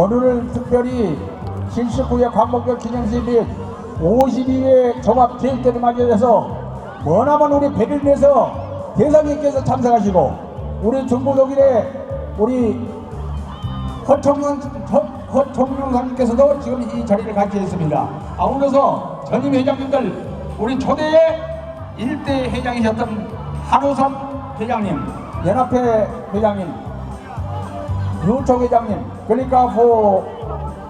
오늘은 특별히 79회 광복절 기념식 및 52회 종합체육대를 맞이해서 머나먼 우리 베를린에서 대사님께서 참석하시고 우리 중부 독일의 우리 허청룡, 허- 허청룡사님께서도 지금 이 자리를 같이 했습니다. 아울러서 전임 회장님들 우리 초대의 일대 회장이셨던 한우섭 회장님, 연합회 회장님, 유초 회장님, 글리카포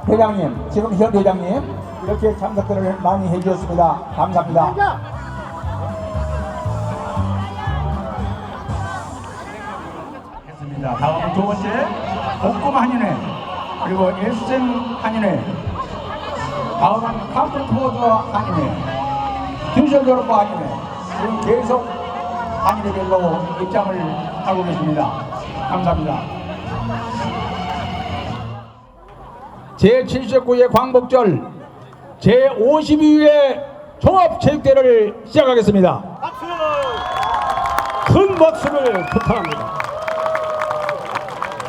회장님, 지금 현 회장님 이렇게 참석들을 많이 해주셨습니다. 감사합니다. 했습니다. 다음 두 번째 복금 한인회 그리고 SM 한인회 다음은 캄프포드 한인회 듀셜도르프 한인회 지금 계속 한인회별로 입장을 하고 계십니다. 감사합니다. 제79회 광복절 제52회 종합체육대회를 시작하겠습니다. 큰 박수를 부탁합니다.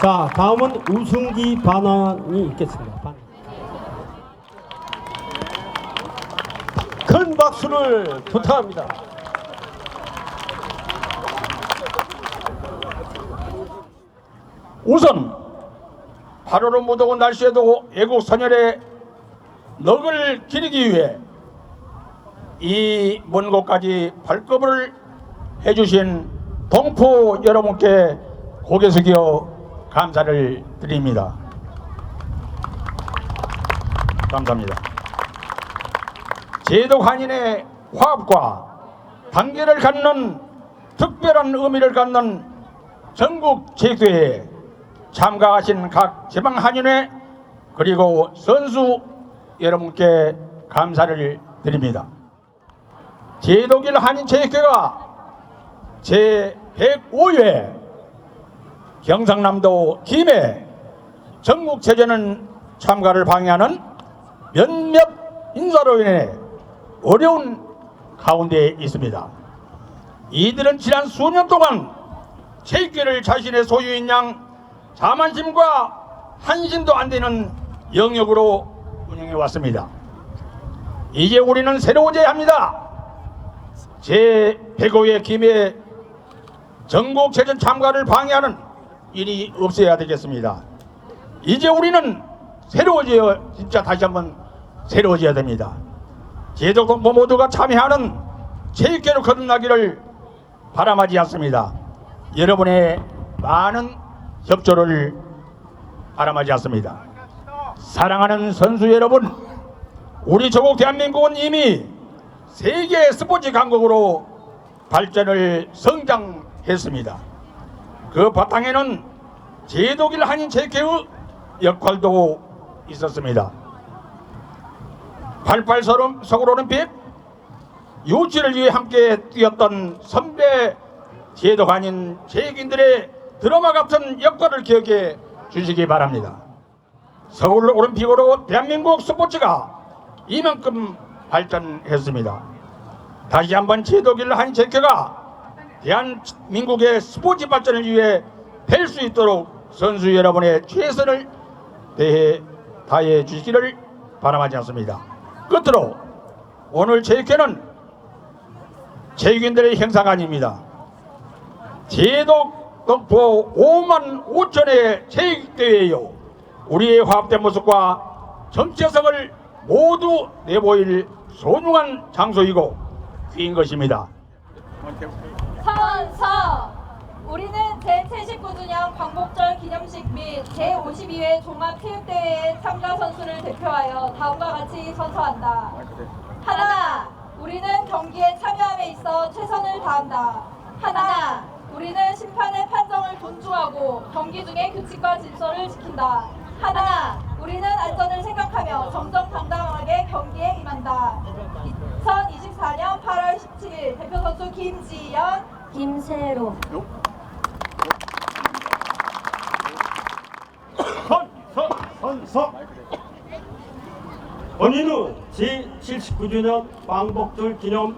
자, 다음은 우승기 반환이 있겠습니다. 반- 큰 박수를 부탁합니다. 우선 8월은 무더운 날씨에도 애국 선열의 넋을 기리기 위해 이 먼 곳까지 발급을 해주신 동포 여러분께 고개 숙여 감사를 드립니다. 감사합니다. 제독 한인의 화합과 단계를 갖는 특별한 의미를 갖는 전국 체육대회에 참가하신 각 지방 한인회 그리고 선수 여러분께 감사를 드립니다. 제독일 한인체육회가 제105회 경상남도 김해 전국체전은 참가를 방해하는 몇몇 인사로 인해 어려운 가운데 있습니다. 이들은 지난 수년 동안 체육회를 자신의 소유인 양 자만심과 한심도 안 되는 영역으로 운영해 왔습니다. 이제 우리는 새로워져야 합니다. 제 105회 김해 전국체전 참가를 방해하는 일이 없어야 되겠습니다. 이제 우리는 새로워져야 진짜 다시 한번 새로워져야 됩니다. 동포 모두가 참여하는 체육회로 거듭나기를 바람하지 않습니다. 여러분의 많은 협조를 바람하지 않습니다. 사랑하는 선수 여러분, 우리 조국 대한민국은 이미 세계 스포츠 강국으로 발전을 성장했습니다. 그 바탕에는 제독일 한인 체육회의 역할도 있었습니다. 88 서울- 서울올림픽 유치를 위해 함께 뛰었던 선배 제독 아닌 체육인들의 드라마 같은 역할을 기억해 주시기 바랍니다. 서울 올림픽으로 대한민국 스포츠가 이만큼 발전했습니다. 다시 한번 제독일 한 제kö가 대한민국의 스포츠 발전을 위해 될 수 있도록 선수 여러분의 최선을 대해 다해 주시기를 바람하지 않습니다. 끝으로 오늘 체육회는 체육인들의 행사가 아닙니다. 제독 덕포 5만 5천의 체육대회요. 우리의 화합된 모습과 정체성을 모두 내보일 소중한 장소이고 귀인 것입니다. 선서 우리는 제79주년 광복절 기념식 및 제52회 종합체육대회의 참가 선수를 대표하여 다음과 같이 선서한다. 하나, 우리는 경기에 참여함에 있어 최선을 다한다. 하나, 우리는 심판의 판정을 존중하고 경기 중에 규칙과 질서를 지킨다. 하나, 우리는 안전을 생각하며 정정당당하게 경기에 임한다. 2024년 8월 17일 대표 선수 김지연, 김세로. 선, 선, 선서. 본인은 제79주년 광복절 기념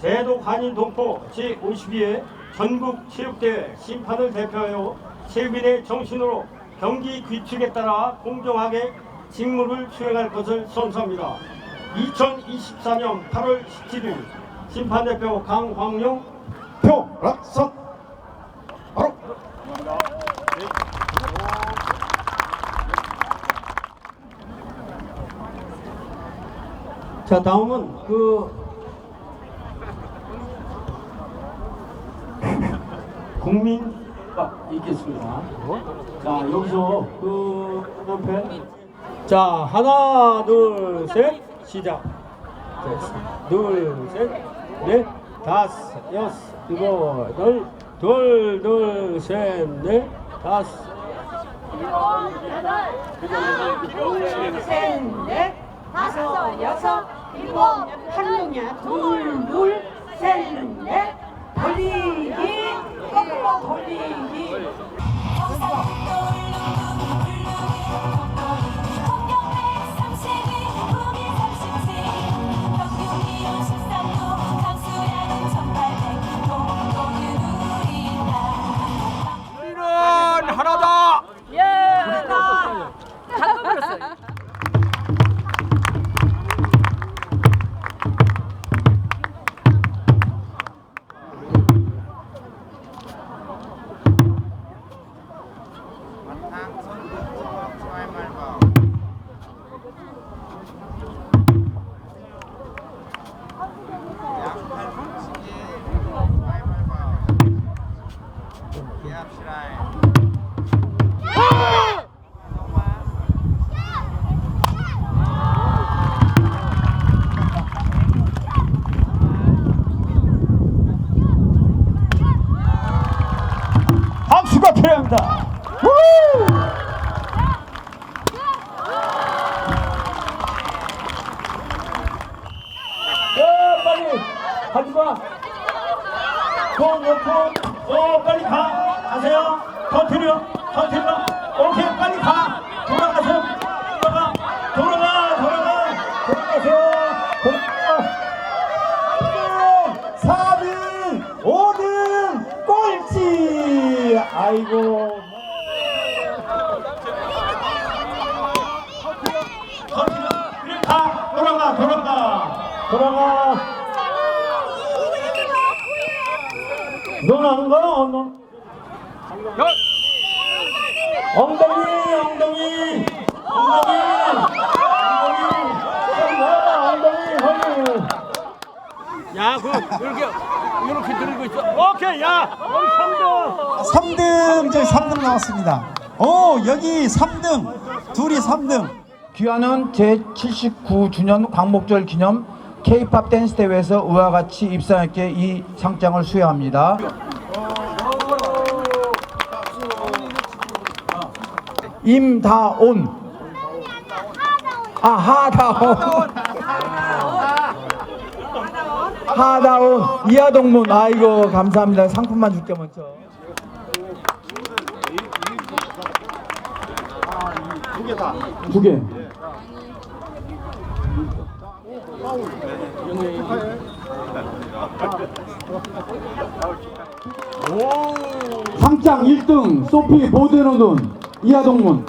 제독 한인 동포 제52회 전국 체육대회 심판을 대표하여 체육인의 정신으로 경기 규칙에 따라 공정하게 직무를 수행할 것을 선서합니다. 2024년 8월 17일 심판대표 강황용 표락선 바로 자 다음은 그 국민가 있겠습니다. 자 여기서 그 옆에 자 하나 둘 셋 시작. 둘셋넷 다섯 여섯 일곱 여덟 둘둘셋넷 다섯 셋, 넷, 다섯, 여섯, 일곱, 한동야, 둘, 둘, 셋, 넷, 돌리 기, 거꾸로 돌리기. 박수가 필요합니다. 야 빨리. 가지마. 폰 놓고 어 빨리 가. 가세요. 터트려 터트려 오케이 빨리 가. 돌아가세요. 돌아가. 돌아가 돌아가. 돌아가세요. 돌아가. 4등 5등 꼴찌. 아이고 터트려 그래 가 돌아가 돌아가 넌 하는 거야 어, 너? 엉덩이 엉덩이 엉덩이 엉덩이 엉덩이 엉덩이 야, 그 이렇게 이렇게 들고 있어. 오케이, 야, 여기 3등. 3등 저기 3등 나왔습니다 오 여기 3등 둘이 3등 귀하는 제79주년 광복절 기념 K-팝 댄스 대회에서 의와 같이 입상했기에 이 상장을 수여합니다. 임다온. 아 하다온. 하다온. 이하동문. 아이고 감사합니다. 상품만 줄게 먼저. 두개 상장 1등 소피 보드노돈 이하동문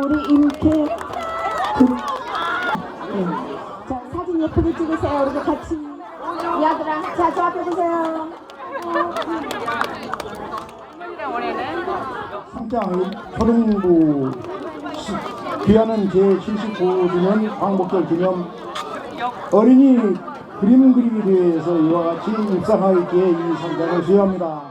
우리 임태 국. 네. 자, 사진 예쁘게 찍으세요. 우리 같이. 야들아, 자, 저 앞에 보세요. 상장을 초등부 귀하는 제79주년 광복절 기념 어린이 그림 그리기 대회에서 이와 같이 입상하였기에 이 상장을 수여합니다.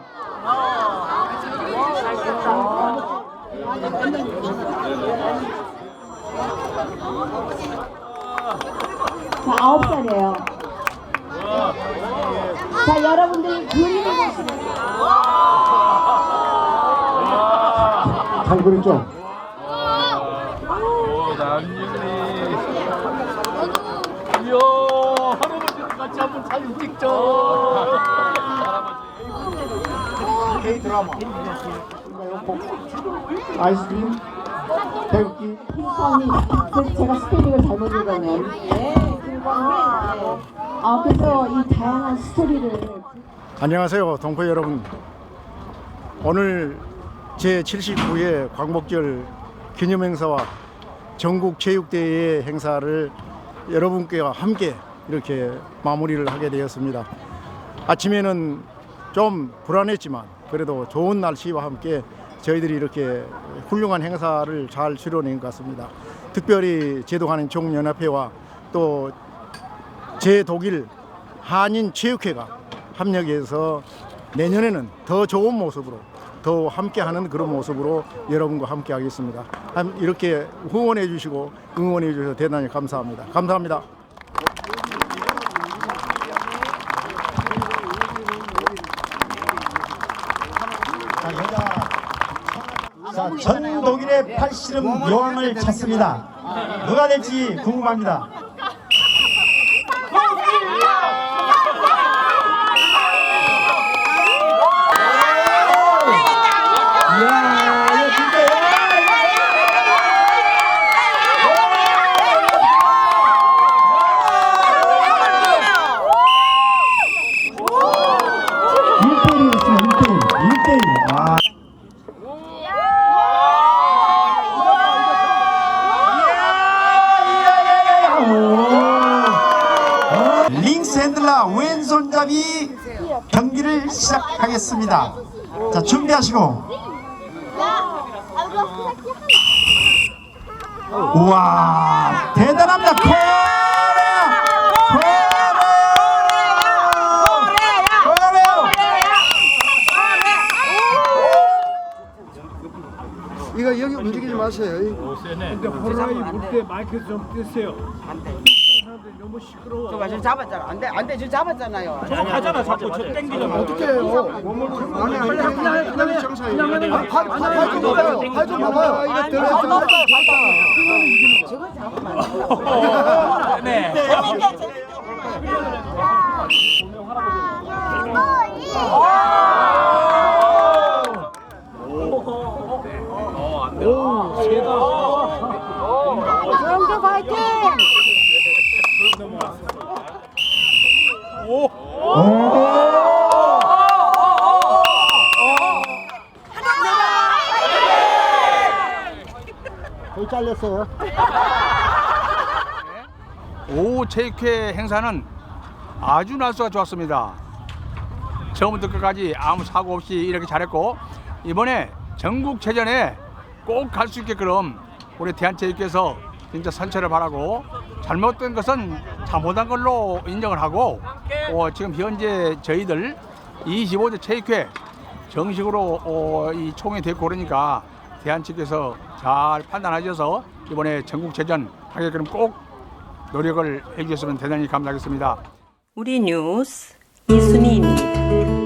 자, 아홉 살이에요. 자, 여러분들 그림을 보시면 서. 잘 그렸죠? 이야, 할아버지랑 같이 한번 사진 찍자. 아이스크림 태극기 그 제가 스펠링을 잘못. 네. 아, 그래서 이 다양한 스토리를 안녕하세요 동포 여러분 오늘 제79회 광복절 기념행사와 전국체육대회 행사를 여러분께 함께 이렇게 마무리를 하게 되었습니다. 아침에는 좀 불안했지만 그래도 좋은 날씨와 함께 저희들이 이렇게 훌륭한 행사를 잘 치러낸 것 같습니다. 특별히 제독하는 종연합회와 또 제독일 한인 체육회가 합력해서 내년에는 더 좋은 모습으로 더 함께하는 그런 모습으로 여러분과 함께 하겠습니다. 한- 이렇게 후원해 주시고 응원해 주셔서 대단히 감사합니다. 감사합니다. 자, 전 독일의 팔씨름 여왕을 찾습니다. 누가 될지 궁금합니다. 이야, 이거 진짜 일대일이었습니다. 일대일. 일대일. 아. 왼손잡이 경기를 시작하겠습니다. 자 준비하시고. 우와 대단합니다. 코레아 코레아 코레아 이거 여기 움직이지 마세요. 호랑이 물때 마이크 좀 끄세요. 너무 시끄러워. 저거 지금 잡았잖아. 안 돼, 안 돼. 지금 잡았잖아요. 하잖아 자꾸 저 땡기잖아. 어떻게 해요? 아니 아니 그냥 그냥 그냥 정상이에요. 팔좀 봐봐요. 팔좀 봐봐요. 이거 들어 네. 거의 잘렸어요. 오후 체육회 행사는 아주 날수가 좋았습니다. 처음부터 끝까지 아무 사고 없이 이렇게 잘했고 이번에 전국체전에 꼭 갈 수 있게끔 우리 대한체육회에서 진짜 선처를 바라고 잘못된 것은 잘못한 걸로 인정을 하고 어, 지금 현재 저희들 25대 체육회 정식으로 어, 이 총회 됐고 그러니까 대한체육회에서 잘 판단하셔서 이번에 전국체전 하게끔 꼭 노력을 해주셨으면 대단히 감사하겠습니다. 우리 뉴스 이순희입니다.